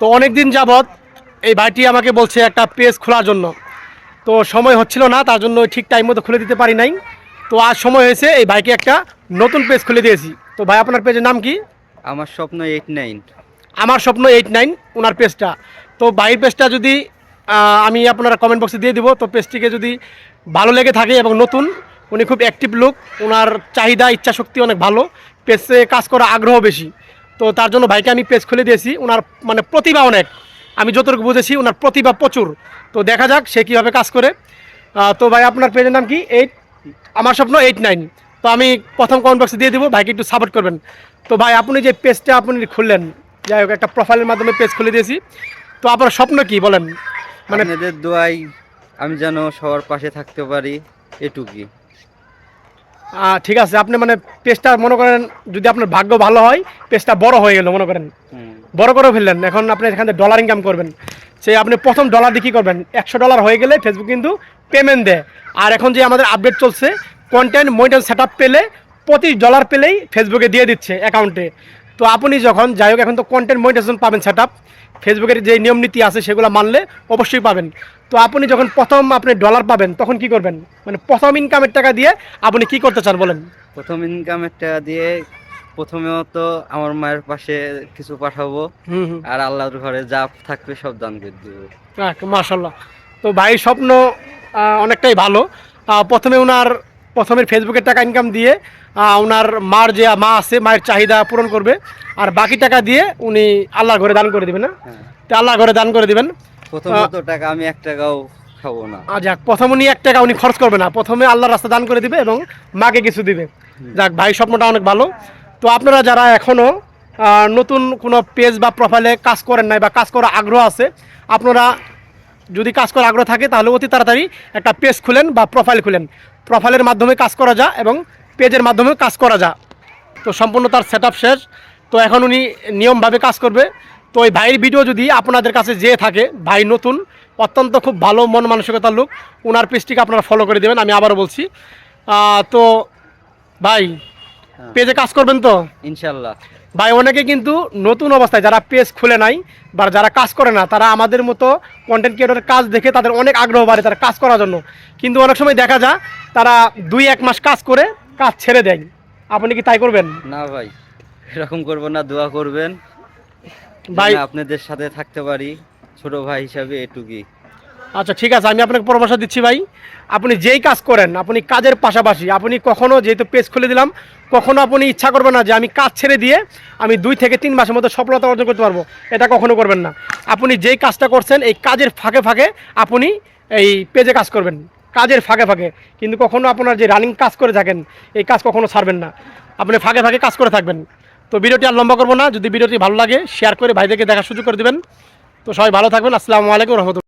তো অনেক দিন যাবৎ এই ভাইটি আমাকে বলছে একটা পেজ খোলার জন্য। তো সময় হচ্ছিল না তার জন্য ঠিক টাইম মতো খুলে দিতে পারি নাই। তো আজ সময় হয়েছে এই ভাইকে একটা নতুন পেজ খুলে দিয়েছি। তো ভাই আপনার পেজের নাম কি? আমার স্বপ্ন এইট নাইন আমার স্বপ্ন এইট নাইন ওনার পেজটা। তো ভাইয়ের পেজটা যদি আমি আপনারা কমেন্ট বক্সে দিয়ে দিব তো পেজটিকে যদি ভালো লেগে থাকে এবং নতুন উনি খুব অ্যাক্টিভ লোক ওনার চাহিদা ইচ্ছা শক্তি অনেক ভালো পেজে কাজ করার আগ্রহ বেশি। তো তার জন্য ভাইকে আমি পেজ খুলে দিয়েছি। ওনার মানে প্রতিভা অনেক। আমি যতটুকু বুঝেছি ওনার প্রতিভা প্রচুর। তো দেখা যাক সে কীভাবে কাজ করে। তো ভাই আপনার পেজের নাম কি? এইট আমার স্বপ্ন এইট নাইন তো আমি প্রথম কমেন্ট বক্সে দিয়ে দেবো ভাইকে একটু সাপোর্ট করবেন। তো ভাই আপনি যে পেজটা আপনি খুললেন যাই হোক একটা প্রোফাইলের মাধ্যমে পেজ খুলে দিয়েছি। তো আপনার স্বপ্ন কি বলেন? মানে দোয়াই আমি যেন সবার পাশে থাকতে পারি এটুকুই। আহ, ঠিক আছে আপনি মানে পেজটা মনে করেন যদি আপনার ভাগ্য ভালো হয় পেজটা বড় হয়ে গেল মনে করেন। বড় করে ফেললেন। এখন আপনি এখান থেকে ডলার ইনকাম করবেন। সে আপনি প্রথম ডলার দিয়ে কী করবেন? একশো ডলার হয়ে গেলে ফেসবুক কিন্তু পেমেন্ট দেয়। আর এখন যে আমাদের আপডেট চলছে কন্টেন্ট মনিটার সেট আপ পেলে পঁচিশ ডলার পেলেই ফেসবুকে দিয়ে দিচ্ছে অ্যাকাউন্টে তো আপনি যখন যাই হোক এখন তো কন্টেন্ট মনিটাইজেশন পাবেন সেট আপ ফেসবুকের যে নিয়ম নীতি আছে সেগুলো মানলে অবশ্যই পাবেন। তো আপনি যখন প্রথম আপনি ডলার পাবেন তখন কি করবেন? মানে প্রথম ইনকামের টাকা দিয়ে আপনি কি করতে চান বলেন? প্রথম ইনকামের টাকা দিয়ে প্রথমেও তো আমার মায়ের পাশে কিছু পাঠাবো। আর আল্লাহর ঘরে যা থাকবে সব দান করে দেবো। মাশাল্লাহ তো ভাই স্বপ্ন অনেকটাই ভালো। প্রথমে ওনার প্রথমে ফেসবুকের টাকা ইনকাম দিয়ে ওনার মার যে মা আছে মায়ের চাহিদা পূরণ করবে। আর বাকি টাকা দিয়ে উনি আল্লাহর ঘরে দান করে দিবেন না হ্যাঁ। তো আল্লাহর ঘরে দান করে দিবেন। প্রথমত টাকা আমি এক টাকাও খাব না। যাক প্রথম উনি এক টাকা উনি খরচ করবে না। প্রথমে আল্লাহর রাস্তা দান করে দিবে এবং মাকে কিছু দিবে। যাক ভাই স্বপ্নটা অনেক ভালো। তো আপনারা যারা এখনও নতুন কোনো পেজ বা প্রোফাইলে কাজ করেন নাই বা কাজ করার আগ্রহ আছে আপনারা যদি কাজ করার আগ্রহ থাকে তাহলে অতি তাড়াতাড়ি একটা পেজ খুলেন বা প্রোফাইল খুলেন। প্রোফাইলের মাধ্যমে কাজ করা যা এবং পেজের মাধ্যমে কাজ করা যায়। তো সম্পূর্ণ তার সেট শেষ। তো এখন উনি নিয়মভাবে কাজ করবে। তো ওই ভাইয়ের ভিডিও যদি আপনাদের কাছে যেয়ে থাকে ভাই নতুন অত্যন্ত খুব ভালো মন মানসিকতার লোক ওনার পেজটিকে আপনারা ফলো করে দেবেন আমি আবারও বলছি। তো ভাই হ্যাঁ। পেজে কাজ করবেন তো? ইনশাল্লাহ। ভাই অনেকে কিন্তু নতুন অবস্থায় যারা পেজ খুলে নাই বা যারা কাজ করে না তারা আমাদের মতো কন্টেন্ট ক্রিয়েটরের কাজ দেখে তাদের অনেক আগ্রহ বাড়ে তারা কাজ করার জন্য। কিন্তু অনেক সময় দেখা যায় তারা দুই এক মাস কাজ করে কাজ ছেড়ে দেয়। আপনি কি তাই করবেন? না ভাই এরকম করব না দোয়া করবেন। ভাই আপনাদের সাথে থাকতে পারি ছোট ভাই হিসাবে এটুকুই। আচ্ছা ঠিক আছে, আমি আপনাকে পরামর্শ দিচ্ছি ভাই। আপনি যেই কাজ করেন, আপনি কাজের পাশাপাশি, আপনি কখনো যেহেতু পেজ খুলে দিলাম, কখনো আপনি ইচ্ছা করবেন না যে আমি কাজ ছেড়ে দিয়ে আমি দুই থেকে তিন মাসের মধ্যে সফলতা অর্জন করতে পারব। এটা কখনো করবেন না। আপনি যেই কাজটা করছেন, এই কাজের ফাঁকে ফাঁকে আপনি এই পেজে কাজ করবেন। কাজের ফাঁকে ফাঁকে। কিন্তু কখনো আপনার যে রানিং কাজ করে থাকেন, এই কাজ কখনো ছাড়বেন না। আপনি ফাঁকে ফাঁকে কাজ করে থাকবেন। তো ভিডিওটি আর লম্বা করব না। যদি ভিডিওটি ভালো লাগে শেয়ার করে ভাইদেরকে দেখার সুযোগ করে দেবেন। তো সবাই ভালো থাকবেন। আসসালামু আলাইকুম রহমতুল্লাহ।